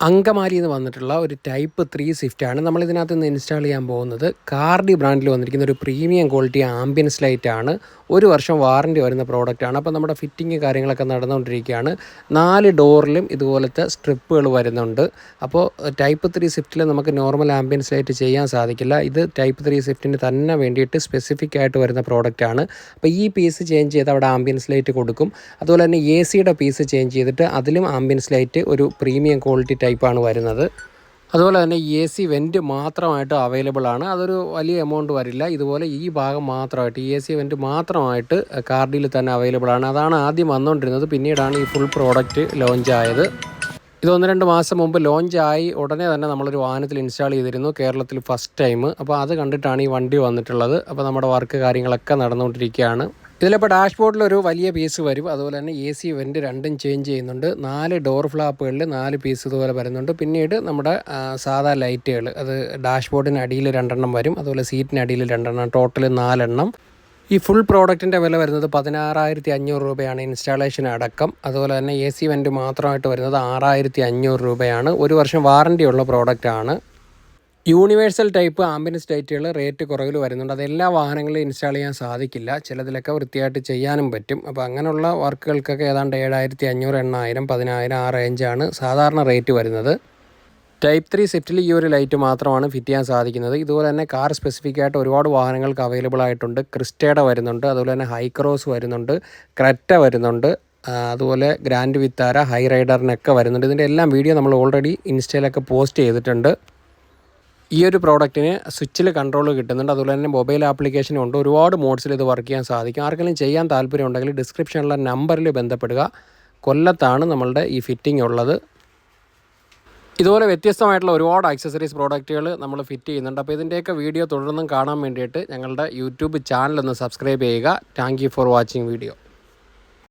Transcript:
അങ്കമാലി എന്ന് വന്നിട്ടുള്ള ഒരു ടൈപ്പ് ത്രീ സ്വിഫ്റ്റാണ് നമ്മൾ ഇതിനകത്ത് നിന്ന് ഇൻസ്റ്റാൾ ചെയ്യാൻ പോകുന്നത്. കാർഡി ബ്രാൻഡിൽ വന്നിരിക്കുന്ന ഒരു പ്രീമിയം ക്വാളിറ്റി ആംബിയൻസ് ലൈറ്റ് ആണ് ഒരു വർഷം വാറന്റി വരുന്ന പ്രോഡക്റ്റാണ് അപ്പോൾ നമ്മുടെ ഫിറ്റിംഗ് കാര്യങ്ങളൊക്കെ നടന്നുകൊണ്ടിരിക്കുകയാണ്. നാല് ഡോറിലും ഇതുപോലത്തെ സ്ട്രിപ്പുകൾ വരുന്നുണ്ട്. അപ്പോൾ ടൈപ്പ് ത്രീ സ്വിഫ്റ്റിൽ നമുക്ക് നോർമൽ ആംബിയൻസ് ലൈറ്റ് ചെയ്യാൻ സാധിക്കില്ല. ഇത് ടൈപ്പ് ത്രീ സ്വിഫ്റ്റിന് തന്നെ വേണ്ടിയിട്ട് സ്പെസിഫിക് ആയിട്ട് വരുന്ന പ്രോഡക്റ്റാണ് അപ്പോൾ ഈ പീസ് ചേഞ്ച് ചെയ്ത് അവിടെ ആംബിയൻസ് ലൈറ്റ് കൊടുക്കും. അതുപോലെ തന്നെ എ സിയുടെ പീസ് ചേഞ്ച് ചെയ്തിട്ട് അതിലും ആംബിയൻസ് ലൈറ്റ് ഒരു പ്രീമിയം ക്വാളിറ്റി ടൈപ്പാണ് വരുന്നത്. അതുപോലെ തന്നെ എ സി വെന്റ് മാത്രമായിട്ട് അവൈലബിൾ ആണ്. അതൊരു വലിയ എമൗണ്ട് വരില്ല. ഇതുപോലെ ഈ ഭാഗം മാത്രമായിട്ട് എ സി വെന്റ് മാത്രമായിട്ട് കാർഡിൽ തന്നെ അവൈലബിൾ ആണ്. അതാണ് ആദ്യം വന്നുകൊണ്ടിരുന്നത് പിന്നീടാണ് ഈ ഫുൾ പ്രോഡക്റ്റ് ലോഞ്ച് ആയത്. ഇത് ഒന്ന് രണ്ട് മാസം മുമ്പ് ആയി. ഉടനെ തന്നെ നമ്മളൊരു വാഹനത്തിൽ ഇൻസ്റ്റാൾ ചെയ്തിരുന്നു. കേരളത്തിൽ ഫസ്റ്റ് ടൈം അപ്പോൾ അത് കണ്ടിട്ടാണ് ഈ വണ്ടി വന്നിട്ടുള്ളത്. അപ്പോൾ നമ്മുടെ വർക്ക് കാര്യങ്ങളൊക്കെ നടന്നുകൊണ്ടിരിക്കുകയാണ് ഇതിലിപ്പോൾ ഡാഷ്ബോർഡിൽ ഒരു വലിയ പീസ് വരും. അതുപോലെ തന്നെ എ സി വെന്റ് രണ്ടും ചേഞ്ച് ചെയ്യുന്നുണ്ട്. നാല് ഡോർ ഫ്ലാപ്പുകളിൽ നാല് പീസ് ഇതുപോലെ വരുന്നുണ്ട്. പിന്നീട് നമ്മുടെ സാധാ ലൈറ്റുകൾ അത് ഡാഷ്ബോർഡിന് അടിയിൽ രണ്ടെണ്ണം വരും. അതുപോലെ സീറ്റിന് അടിയിൽ രണ്ടെണ്ണം ടോട്ടൽ നാലെണ്ണം. ഈ ഫുൾ പ്രോഡക്റ്റിന്റെ വില വരുന്നത് പതിനാറായിരത്തി അഞ്ഞൂറ് രൂപയാണ് ഇൻസ്റ്റാളേഷൻ അടക്കം. അതുപോലെ തന്നെ എ സി വെന്റ് മാത്രമായിട്ട് വരുന്നത് ആറായിരത്തി അഞ്ഞൂറ് രൂപയാണ്. ഒരു വർഷം വാറണ്ടി ഉള്ള പ്രോഡക്റ്റാണ് യൂണിവേഴ്സൽ ടൈപ്പ് ആംബുലൻസ് ലൈറ്റുകൾ റേറ്റ് കുറവിൽ വരുന്നുണ്ട്. അത് എല്ലാ വാഹനങ്ങളിലും ഇൻസ്റ്റാൾ ചെയ്യാൻ സാധിക്കില്ല. ചിലതിലൊക്കെ വൃത്തിയായിട്ട് ചെയ്യാനും പറ്റും. അപ്പോൾ അങ്ങനെയുള്ള വർക്കുകൾക്കൊക്കെ ഏതാണ്ട് ഏഴായിരത്തി അഞ്ഞൂറ് എണ്ണായിരം പതിനായിരം ആ റേഞ്ചാണ് സാധാരണ റേറ്റ് വരുന്നത്. ടൈപ്പ് ത്രീ സെറ്റിൽ ഈ ഒരു ലൈറ്റ് മാത്രമാണ് ഫിറ്റ് ചെയ്യാൻ സാധിക്കുന്നത്. ഇതുപോലെ തന്നെ കാർ സ്പെസിഫിക് ആയിട്ട് ഒരുപാട് വാഹനങ്ങൾക്ക് അവൈലബിൾ ആയിട്ടുണ്ട്. ക്രിസ്റ്റേഡ വരുന്നുണ്ട്. അതുപോലെ തന്നെ ഹൈക്രോസ് വരുന്നുണ്ട്. ക്രെറ്റ വരുന്നുണ്ട്. അതുപോലെ ഗ്രാൻഡ് വിത്താര ഹൈ റൈഡറിനൊക്കെ വരുന്നുണ്ട്. ഇതിന്റെ എല്ലാം വീഡിയോ നമ്മൾ ഓൾറെഡി ഇൻസ്റ്റയിലൊക്കെ പോസ്റ്റ് ചെയ്തിട്ടുണ്ട്. ഈ ഒരു പ്രോഡക്റ്റിന് സ്വിച്ചിൽ കൺട്രോൾ കിട്ടുന്നുണ്ട്. അതുപോലെ തന്നെ മൊബൈൽ ആപ്ലിക്കേഷനും ഉണ്ട്. ഒരുപാട് മോഡ്സിൽ ഇത് വർക്ക് ചെയ്യാൻ സാധിക്കും. ആർക്കെങ്കിലും ചെയ്യാൻ താല്പര്യം ഉണ്ടെങ്കിൽ ഡിസ്ക്രിപ്ഷനിലുള്ള നമ്പറിൽ ബന്ധപ്പെടുക. കൊല്ലത്താണ് നമ്മളുടെ ഈ ഫിറ്റിംഗ് ഉള്ളത്. ഇതുപോലെ വ്യത്യസ്തമായിട്ടുള്ള ഒരുപാട് ആക്സസറീസ് പ്രോഡക്റ്റുകൾ നമ്മൾ ഫിറ്റ് ചെയ്യുന്നുണ്ട്. അപ്പോൾ ഇതിന്റെയൊക്കെ വീഡിയോ തുടർന്നും കാണാൻ വേണ്ടിയിട്ട് ഞങ്ങളുടെ യൂട്യൂബ് ചാനലൊന്ന് സബ്സ്ക്രൈബ് ചെയ്യുക. Thank for watching video